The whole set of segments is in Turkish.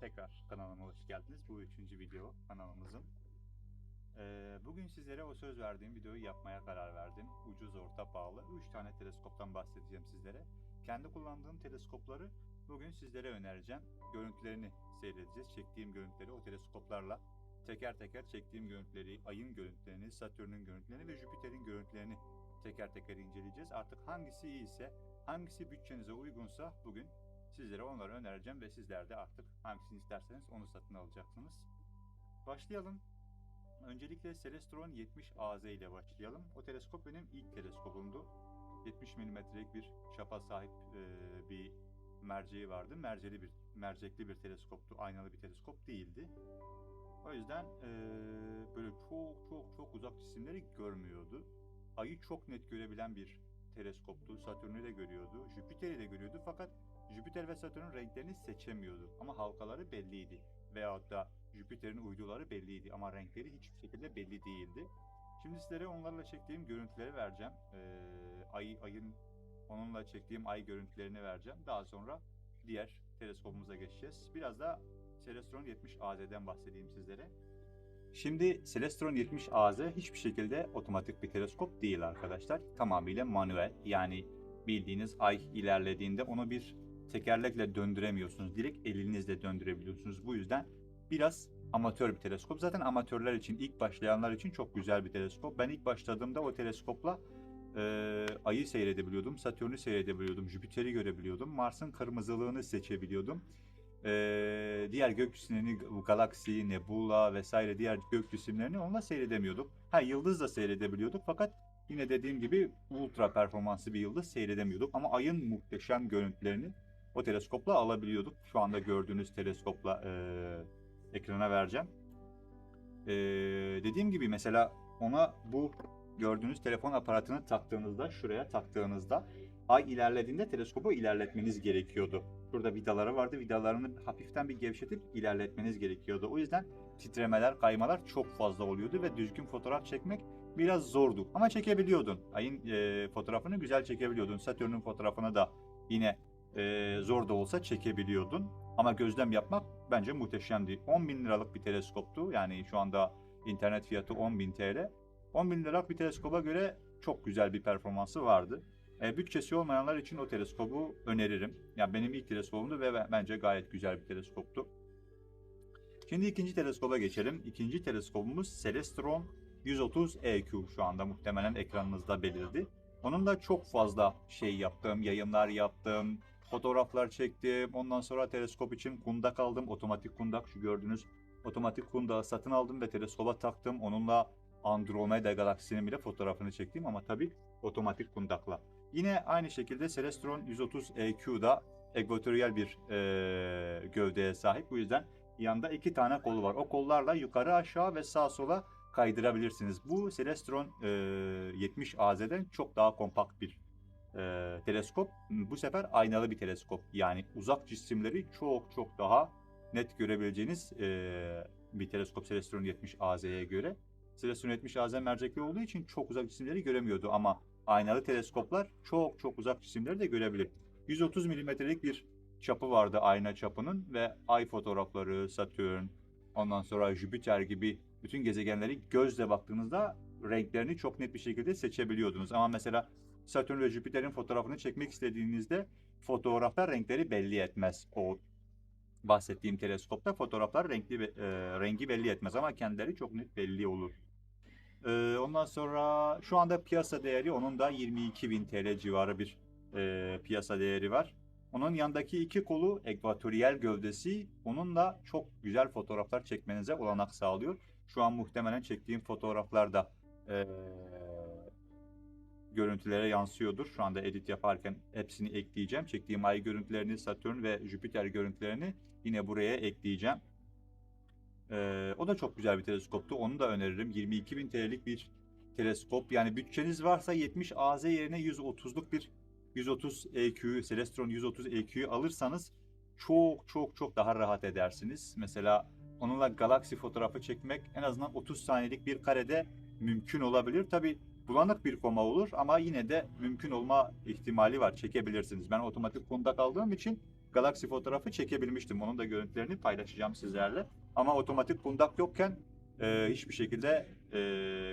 Tekrar kanalıma hoş geldiniz. Bu üçüncü video kanalımızın. Ee, bugün sizlere o söz verdiğim videoyu yapmaya karar verdim. Ucuz, orta, pahalı. 3 tane teleskoptan bahsedeceğim sizlere. Kendi kullandığım teleskopları bugün sizlere önereceğim. Görüntülerini seyredeceğiz. Çektiğim görüntüleri o teleskoplarla teker teker çektiğim görüntüleri, ayın görüntülerini, Satürn'ün görüntülerini ve Jüpiter'in görüntülerini teker teker inceleyeceğiz. Artık hangisi iyiyse, hangisi bütçenize uygunsa bugün Sizlere onları önereceğim ve sizler de artık hangisini isterseniz onu satın alacaksınız. Başlayalım. Öncelikle Celestron 70 AZ ile başlayalım. O teleskop benim ilk teleskopumdu. 70 mm'lik bir çapa sahip e, bir merceği vardı. Merceli bir mercekli bir teleskoptu. Aynalı bir teleskop değildi. O yüzden e, böyle çok çok çok uzak cisimleri görmüyordu. Ayı çok net görebilen bir teleskoptu. Satürn'ü de görüyordu. Jüpiter'i de görüyordu fakat Jüpiter ve Satürn'ün renklerini seçemiyordu ama halkaları belliydi. Veyahut da Jüpiter'in uyduları belliydi ama renkleri hiçbir şekilde belli değildi. Şimdi sizlere onlarla çektiğim görüntüleri vereceğim. Ee, ay, ayın onunla çektiğim ay görüntülerini vereceğim. Daha sonra diğer teleskopumuza geçeceğiz. Biraz da Celestron 70 AZ'den bahsedeyim sizlere. Şimdi Celestron 70 AZ hiçbir şekilde otomatik bir teleskop değil arkadaşlar. Tamamıyla manuel yani bildiğiniz ay ilerlediğinde onu bir tekerlekle döndüremiyorsunuz. Direkt elinizle döndürebiliyorsunuz. Bu yüzden biraz amatör bir teleskop. Zaten amatörler için, ilk başlayanlar için çok güzel bir teleskop. Ben ilk başladığımda o teleskopla e, Ay'ı seyredebiliyordum, Satürn'ü seyredebiliyordum, Jüpiter'i görebiliyordum, Mars'ın kırmızılığını seçebiliyordum. E, diğer gök cisimlerini, galaksi, nebula vesaire diğer gök cisimlerini onunla seyredemiyorduk. Ha yıldız da seyredebiliyorduk fakat yine dediğim gibi ultra performanslı bir yıldız seyredemiyorduk. Ama Ay'ın muhteşem görüntülerini o teleskopla alabiliyorduk. Şu anda gördüğünüz teleskopla e, ekrana vereceğim. E, dediğim gibi mesela ona bu gördüğünüz telefon aparatını taktığınızda, şuraya taktığınızda ay ilerlediğinde teleskopu ilerletmeniz gerekiyordu. Burada vidaları vardı. Vidalarını hafiften bir gevşetip ilerletmeniz gerekiyordu. O yüzden titremeler, kaymalar çok fazla oluyordu ve düzgün fotoğraf çekmek biraz zordu. Ama çekebiliyordun. Ayın e, fotoğrafını güzel çekebiliyordun. Satürn'ün fotoğrafını da yine e, zor da olsa çekebiliyordun. Ama gözlem yapmak bence muhteşemdi. 10 bin liralık bir teleskoptu. Yani şu anda internet fiyatı 10 bin TL. 10 bin liralık bir teleskoba göre çok güzel bir performansı vardı. E, bütçesi olmayanlar için o teleskobu öneririm. Yani benim ilk teleskobumdu ve bence gayet güzel bir teleskoptu. Şimdi ikinci teleskoba geçelim. İkinci teleskobumuz Celestron 130 EQ şu anda muhtemelen ekranınızda belirdi. Onun da çok fazla şey yaptım, yayınlar yaptım, fotoğraflar çektim. Ondan sonra teleskop için kundak aldım. Otomatik kundak şu gördüğünüz otomatik kundağı satın aldım ve teleskoba taktım. Onunla Andromeda galaksisinin bile fotoğrafını çektim ama tabii otomatik kundakla. Yine aynı şekilde Celestron 130 EQ'da ekvatoryal bir e, gövdeye sahip. Bu yüzden yanında iki tane kolu var. O kollarla yukarı aşağı ve sağa sola kaydırabilirsiniz. Bu Celestron e, 70 AZ'den çok daha kompakt bir e, teleskop. Bu sefer aynalı bir teleskop. Yani uzak cisimleri çok çok daha net görebileceğiniz e, bir teleskop Celestron 70 AZ'ye göre. Celestron 70 AZ mercekli olduğu için çok uzak cisimleri göremiyordu ama aynalı teleskoplar çok çok uzak cisimleri de görebilir. 130 milimetrelik bir çapı vardı ayna çapının ve ay fotoğrafları, Satürn, ondan sonra Jüpiter gibi bütün gezegenleri gözle baktığınızda renklerini çok net bir şekilde seçebiliyordunuz. Ama mesela Satürn ve Jüpiter'in fotoğrafını çekmek istediğinizde fotoğrafta renkleri belli etmez. O bahsettiğim teleskopta fotoğraflar renkli e, rengi belli etmez ama kendileri çok net belli olur. E, ondan sonra şu anda piyasa değeri onun da 22.000 TL civarı bir e, piyasa değeri var. Onun yandaki iki kolu ekvatoryal gövdesi onunla çok güzel fotoğraflar çekmenize olanak sağlıyor. Şu an muhtemelen çektiğim fotoğraflarda e, görüntülere yansıyordur. Şu anda edit yaparken hepsini ekleyeceğim. Çektiğim ay görüntülerini, Satürn ve Jüpiter görüntülerini yine buraya ekleyeceğim. E, o da çok güzel bir teleskoptu. Onu da öneririm. 22.000 TL'lik bir teleskop. Yani bütçeniz varsa 70 AZ yerine 130'luk bir 130 EQ, Celestron 130 EQ'yu alırsanız çok çok çok daha rahat edersiniz. Mesela onunla galaksi fotoğrafı çekmek en azından 30 saniyelik bir karede mümkün olabilir. Tabi bulanık bir koma olur ama yine de mümkün olma ihtimali var. Çekebilirsiniz. Ben otomatik kontak aldığım için galaksi fotoğrafı çekebilmiştim. Onun da görüntülerini paylaşacağım sizlerle. Ama otomatik kundak yokken e, hiçbir şekilde e,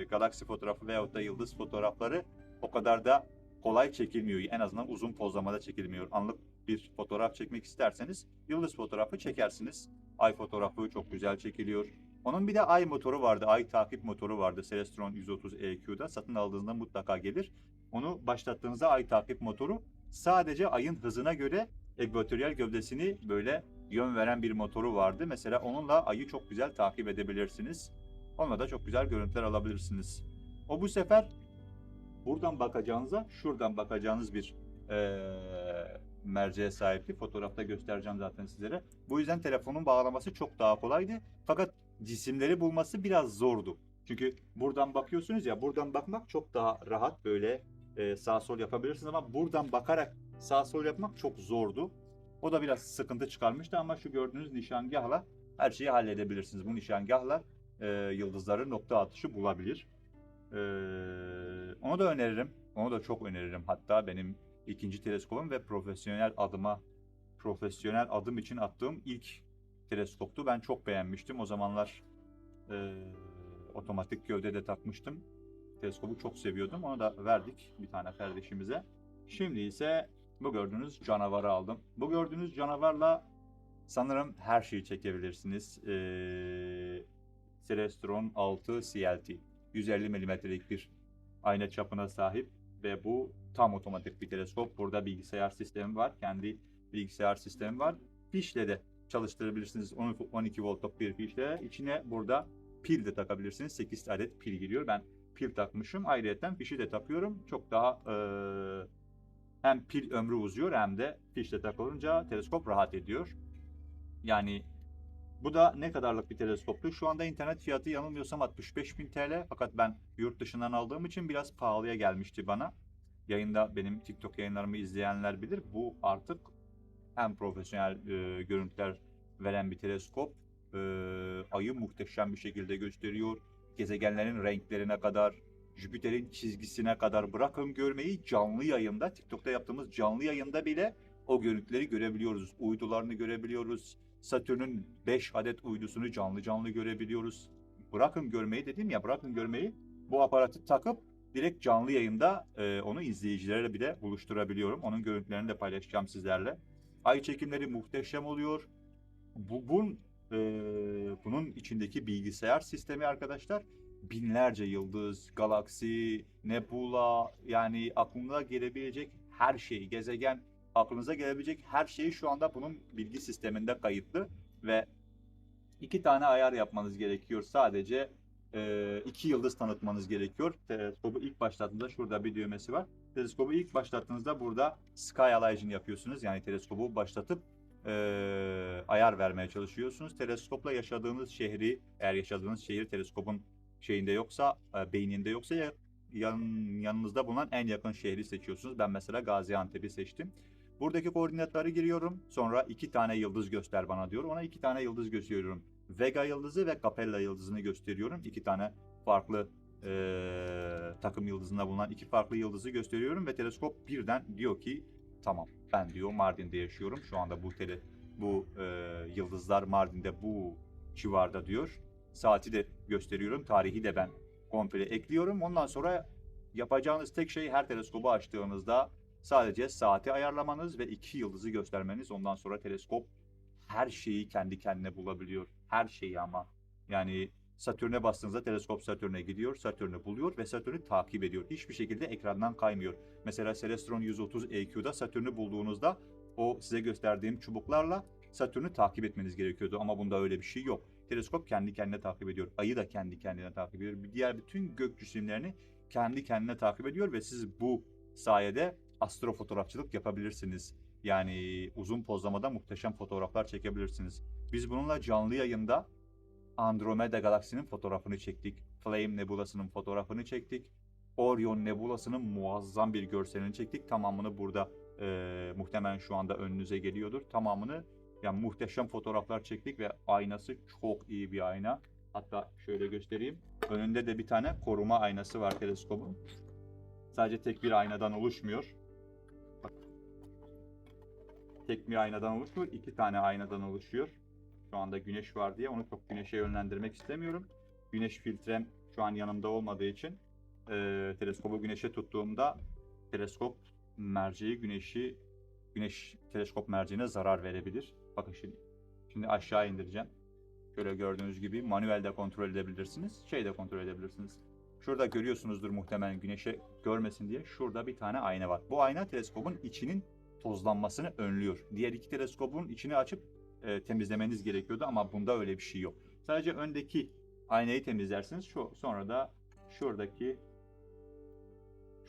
galaksi fotoğrafı veyahut da yıldız fotoğrafları o kadar da kolay çekilmiyor. En azından uzun pozlamada çekilmiyor. Anlık bir fotoğraf çekmek isterseniz yıldız fotoğrafı çekersiniz. Ay fotoğrafı çok güzel çekiliyor. Onun bir de ay motoru vardı. Ay takip motoru vardı. Celestron 130 EQ'da satın aldığınızda mutlaka gelir. Onu başlattığınızda ay takip motoru sadece ayın hızına göre ekvatoryal gövdesini böyle yön veren bir motoru vardı. Mesela onunla ayı çok güzel takip edebilirsiniz. Onunla da çok güzel görüntüler alabilirsiniz. O bu sefer buradan bakacağınıza şuradan bakacağınız bir eee merceğe sahipti. Fotoğrafta göstereceğim zaten sizlere. Bu yüzden telefonun bağlaması çok daha kolaydı. Fakat cisimleri bulması biraz zordu. Çünkü buradan bakıyorsunuz ya buradan bakmak çok daha rahat böyle e, sağ sol yapabilirsiniz ama buradan bakarak sağ sol yapmak çok zordu. O da biraz sıkıntı çıkarmıştı ama şu gördüğünüz nişangahla her şeyi halledebilirsiniz. Bu nişangahla e, yıldızları nokta atışı bulabilir. E, onu da öneririm. Onu da çok öneririm. Hatta benim ikinci teleskopum ve profesyonel adıma profesyonel adım için attığım ilk teleskoptu. Ben çok beğenmiştim. O zamanlar e, otomatik gövde de takmıştım. Teleskopu çok seviyordum. Onu da verdik bir tane kardeşimize. Şimdi ise bu gördüğünüz canavarı aldım. Bu gördüğünüz canavarla sanırım her şeyi çekebilirsiniz. Ee, Celestron 6 CLT. 150 mm'lik bir ayna çapına sahip ve bu tam otomatik bir teleskop. Burada bilgisayar sistemi var. Kendi bilgisayar sistemi var. Fişle de çalıştırabilirsiniz. 12 voltluk bir fişle. İçine burada pil de takabilirsiniz. 8 adet pil giriyor. Ben pil takmışım. Ayrıca fişi de takıyorum. Çok daha eee, hem pil ömrü uzuyor hem de fişle takılınca teleskop rahat ediyor. Yani bu da ne kadarlık bir teleskoptu? Şu anda internet fiyatı yanılmıyorsam 65.000 TL. Fakat ben yurt dışından aldığım için biraz pahalıya gelmişti bana. Yayında benim TikTok yayınlarımı izleyenler bilir. Bu artık hem profesyonel e, görüntüler veren bir teleskop. E, ayı muhteşem bir şekilde gösteriyor. Gezegenlerin renklerine kadar, Jüpiter'in çizgisine kadar bırakın görmeyi canlı yayında, TikTok'ta yaptığımız canlı yayında bile o görüntüleri görebiliyoruz. Uydularını görebiliyoruz. Satürn'ün 5 adet uydusunu canlı canlı görebiliyoruz. Bırakın görmeyi dedim ya, bırakın görmeyi. Bu aparatı takıp direkt canlı yayında e, onu izleyicilerle bile buluşturabiliyorum. Onun görüntülerini de paylaşacağım sizlerle. Ay çekimleri muhteşem oluyor. Bu, bun, e, bunun içindeki bilgisayar sistemi arkadaşlar binlerce yıldız, galaksi, nebula yani aklınıza gelebilecek her şeyi, gezegen, aklınıza gelebilecek her şeyi şu anda bunun bilgi sisteminde kayıtlı ve iki tane ayar yapmanız gerekiyor sadece e, iki yıldız tanıtmanız gerekiyor. Teleskobu ilk başlattığınızda şurada bir düğmesi var. Teleskobu ilk başlattığınızda burada Sky Align yapıyorsunuz. Yani teleskobu başlatıp e, ayar vermeye çalışıyorsunuz. Teleskopla yaşadığınız şehri, eğer yaşadığınız şehir teleskopun şeyinde yoksa, e, beyninde yoksa ya, yan, yanınızda bulunan en yakın şehri seçiyorsunuz. Ben mesela Gaziantep'i seçtim. Buradaki koordinatları giriyorum. Sonra iki tane yıldız göster bana diyor. Ona iki tane yıldız gösteriyorum. Vega yıldızı ve Capella yıldızını gösteriyorum. İki tane farklı e, takım yıldızında bulunan iki farklı yıldızı gösteriyorum ve teleskop birden diyor ki tamam ben diyor Mardin'de yaşıyorum. Şu anda bu tele bu e, yıldızlar Mardin'de bu civarda diyor. Saati de gösteriyorum. Tarihi de ben komple ekliyorum. Ondan sonra yapacağınız tek şey her teleskobu açtığınızda sadece saati ayarlamanız ve iki yıldızı göstermeniz. Ondan sonra teleskop her şeyi kendi kendine bulabiliyor. Her şeyi ama. Yani Satürn'e bastığınızda teleskop Satürn'e gidiyor, Satürn'ü buluyor ve Satürn'ü takip ediyor. Hiçbir şekilde ekrandan kaymıyor. Mesela Celestron 130 EQ'da Satürn'ü bulduğunuzda o size gösterdiğim çubuklarla Satürn'ü takip etmeniz gerekiyordu ama bunda öyle bir şey yok. Teleskop kendi kendine takip ediyor. Ayı da kendi kendine takip ediyor. Diğer bütün gök cisimlerini kendi kendine takip ediyor ve siz bu sayede astrofotoğrafçılık yapabilirsiniz. Yani uzun pozlamada muhteşem fotoğraflar çekebilirsiniz. Biz bununla canlı yayında Andromeda galaksinin fotoğrafını çektik. Flame Nebulası'nın fotoğrafını çektik. Orion Nebulası'nın muazzam bir görselini çektik. Tamamını burada e, muhtemelen şu anda önünüze geliyordur. Tamamını yani muhteşem fotoğraflar çektik ve aynası çok iyi bir ayna. Hatta şöyle göstereyim. Önünde de bir tane koruma aynası var teleskopun. Sadece tek bir aynadan oluşmuyor. tek bir aynadan oluşmuyor. iki tane aynadan oluşuyor. Şu anda güneş var diye onu çok güneşe yönlendirmek istemiyorum. Güneş filtrem şu an yanımda olmadığı için e, teleskobu güneşe tuttuğumda teleskop merceği güneşi güneş teleskop merceğine zarar verebilir. Bakın şimdi, şimdi aşağı indireceğim. Şöyle gördüğünüz gibi manuelde kontrol edebilirsiniz. Şey de kontrol edebilirsiniz. Şurada görüyorsunuzdur muhtemelen güneşe görmesin diye. Şurada bir tane ayna var. Bu ayna teleskopun içinin tozlanmasını önlüyor. Diğer iki teleskopun içini açıp e, temizlemeniz gerekiyordu ama bunda öyle bir şey yok. Sadece öndeki aynayı temizlersiniz. Şu sonra da şuradaki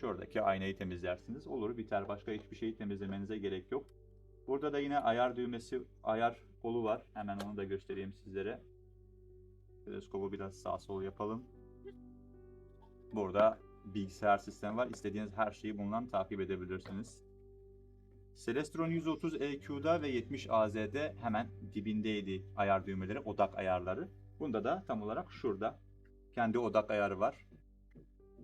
şuradaki aynayı temizlersiniz. Olur biter. Başka hiçbir şeyi temizlemenize gerek yok. Burada da yine ayar düğmesi, ayar kolu var. Hemen onu da göstereyim sizlere. Teleskobu biraz sağ sol yapalım. Burada bilgisayar sistemi var. İstediğiniz her şeyi bundan takip edebilirsiniz. Celestron 130 EQ'da ve 70 AZ'de hemen dibindeydi ayar düğmeleri, odak ayarları. Bunda da tam olarak şurada kendi odak ayarı var.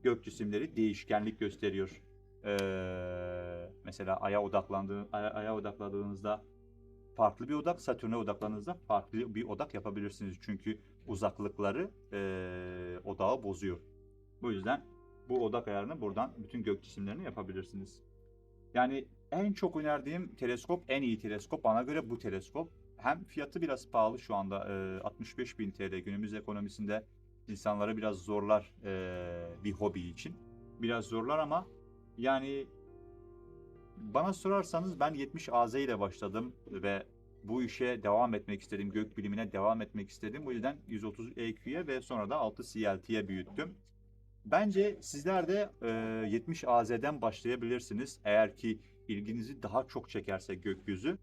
Gök cisimleri değişkenlik gösteriyor. Ee, mesela aya odaklandığı aya, aya odakladığınızda farklı bir odak, Satürn'e odaklandığınızda farklı bir odak yapabilirsiniz. Çünkü uzaklıkları ee, odağı bozuyor. Bu yüzden bu odak ayarını buradan bütün gök cisimlerini yapabilirsiniz. Yani en çok önerdiğim teleskop, en iyi teleskop bana göre bu teleskop. Hem fiyatı biraz pahalı şu anda e, 65.000 TL günümüz ekonomisinde insanları biraz zorlar e, bir hobi için. Biraz zorlar ama yani bana sorarsanız ben 70 AZ ile başladım ve bu işe devam etmek istedim. Gök bilimine devam etmek istedim. Bu yüzden 130 EQ'ye ve sonra da 6 CLT'ye büyüttüm. Bence sizler de e, 70 AZ'den başlayabilirsiniz. Eğer ki ilginizi daha çok çekerse gökyüzü.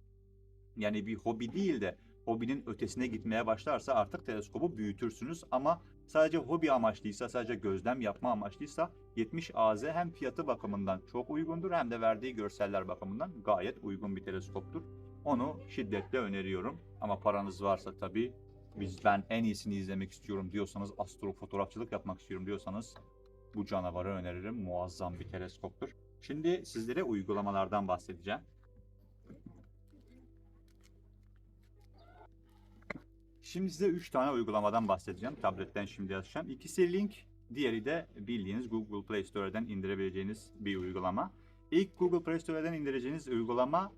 Yani bir hobi değil de hobinin ötesine gitmeye başlarsa artık teleskobu büyütürsünüz. Ama sadece hobi amaçlıysa, sadece gözlem yapma amaçlıysa 70 AZ hem fiyatı bakımından çok uygundur hem de verdiği görseller bakımından gayet uygun bir teleskoptur. Onu şiddetle öneriyorum. Ama paranız varsa tabii biz ben en iyisini izlemek istiyorum diyorsanız, astrofotoğrafçılık yapmak istiyorum diyorsanız bu canavarı öneririm. Muazzam bir teleskoptur. Şimdi sizlere uygulamalardan bahsedeceğim. Şimdi size 3 tane uygulamadan bahsedeceğim. Tabletten şimdi açacağım. İkisi link, diğeri de bildiğiniz Google Play Store'dan indirebileceğiniz bir uygulama. İlk Google Play Store'dan indireceğiniz uygulama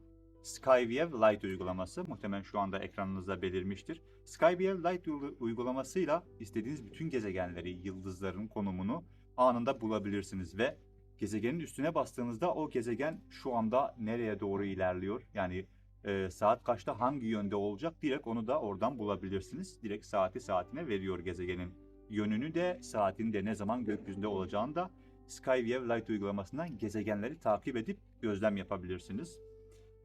Skywave Lite uygulaması. Muhtemelen şu anda ekranınızda belirmiştir. Skywave Lite uygulamasıyla istediğiniz bütün gezegenleri, yıldızların konumunu anında bulabilirsiniz ve gezegenin üstüne bastığınızda o gezegen şu anda nereye doğru ilerliyor? Yani e, saat kaçta hangi yönde olacak direkt onu da oradan bulabilirsiniz. Direkt saati saatine veriyor gezegenin yönünü de saatini de ne zaman gökyüzünde olacağını da Skywave Lite uygulamasından gezegenleri takip edip gözlem yapabilirsiniz.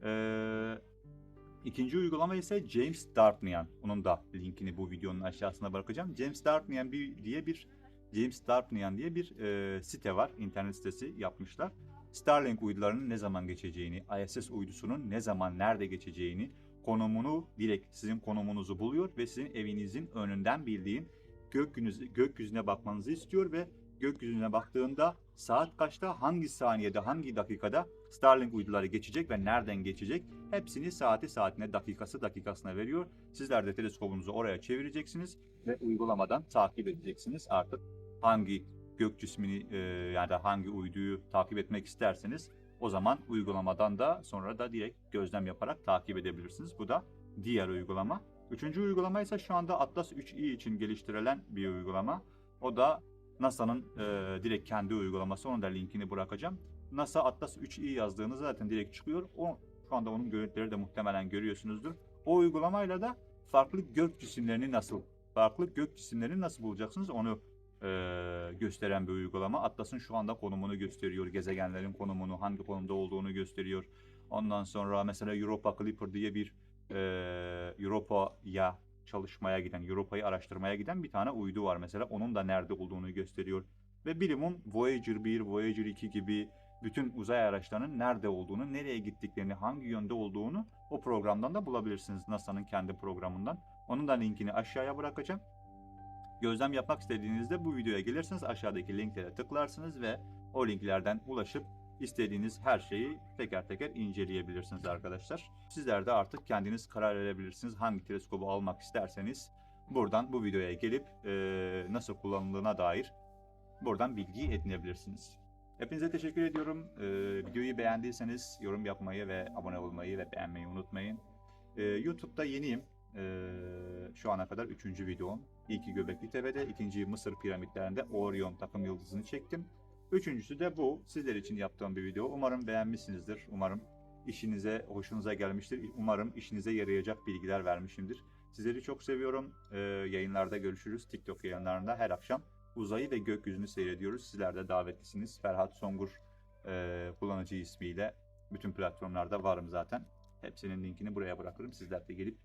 Ee, ikinci uygulama ise James Dartnian. Onun da linkini bu videonun aşağısına bırakacağım. James Dartnian bir, diye bir James Dartnian diye bir e, site var. internet sitesi yapmışlar. Starlink uydularının ne zaman geçeceğini, ISS uydusunun ne zaman nerede geçeceğini, konumunu direkt sizin konumunuzu buluyor ve sizin evinizin önünden bildiğin gökyüzüne, gökyüzüne bakmanızı istiyor ve gökyüzüne baktığında saat kaçta, hangi saniyede, hangi dakikada Starlink uyduları geçecek ve nereden geçecek hepsini saati saatine, dakikası dakikasına veriyor. Sizler de teleskobunuzu oraya çevireceksiniz ve uygulamadan takip edeceksiniz artık hangi gök cismini e, yani hangi uyduyu takip etmek isterseniz o zaman uygulamadan da sonra da direkt gözlem yaparak takip edebilirsiniz. Bu da diğer uygulama. Üçüncü uygulama ise şu anda Atlas 3i için geliştirilen bir uygulama. O da NASA'nın e, direkt kendi uygulaması. Onun da linkini bırakacağım. NASA Atlas 3i yazdığınız zaten direkt çıkıyor. O, şu anda onun görüntüleri de muhtemelen görüyorsunuzdur. O uygulamayla da farklı gök cisimlerini nasıl, farklı gök cisimlerini nasıl bulacaksınız onu e, gösteren bir uygulama. Atlas'ın şu anda konumunu gösteriyor. Gezegenlerin konumunu, hangi konumda olduğunu gösteriyor. Ondan sonra mesela Europa Clipper diye bir e, Europa'ya çalışmaya giden, Europa'yı araştırmaya giden bir tane uydu var mesela. Onun da nerede olduğunu gösteriyor. Ve bilimin Voyager 1, Voyager 2 gibi bütün uzay araçlarının nerede olduğunu, nereye gittiklerini, hangi yönde olduğunu o programdan da bulabilirsiniz. NASA'nın kendi programından. Onun da linkini aşağıya bırakacağım. Gözlem yapmak istediğinizde bu videoya gelirsiniz. Aşağıdaki linklere tıklarsınız ve o linklerden ulaşıp istediğiniz her şeyi teker teker inceleyebilirsiniz arkadaşlar. Sizler de artık kendiniz karar verebilirsiniz. Hangi teleskobu almak isterseniz buradan bu videoya gelip e, nasıl kullanıldığına dair buradan bilgi edinebilirsiniz. Hepinize teşekkür ediyorum. E, videoyu beğendiyseniz yorum yapmayı ve abone olmayı ve beğenmeyi unutmayın. E, YouTube'da yeniyim. E, şu ana kadar 3. videom. İlki Göbekli Tepe'de, ikinci Mısır piramitlerinde Orion takım yıldızını çektim. Üçüncüsü de bu. Sizler için yaptığım bir video. Umarım beğenmişsinizdir. Umarım işinize, hoşunuza gelmiştir. Umarım işinize yarayacak bilgiler vermişimdir. Sizleri çok seviyorum. Ee, yayınlarda görüşürüz. TikTok yayınlarında her akşam uzayı ve gökyüzünü seyrediyoruz. Sizler de davetlisiniz. Ferhat Songur e, kullanıcı ismiyle bütün platformlarda varım zaten. Hepsinin linkini buraya bırakırım. Sizler de gelip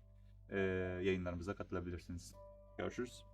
e, yayınlarımıza katılabilirsiniz. Görüşürüz.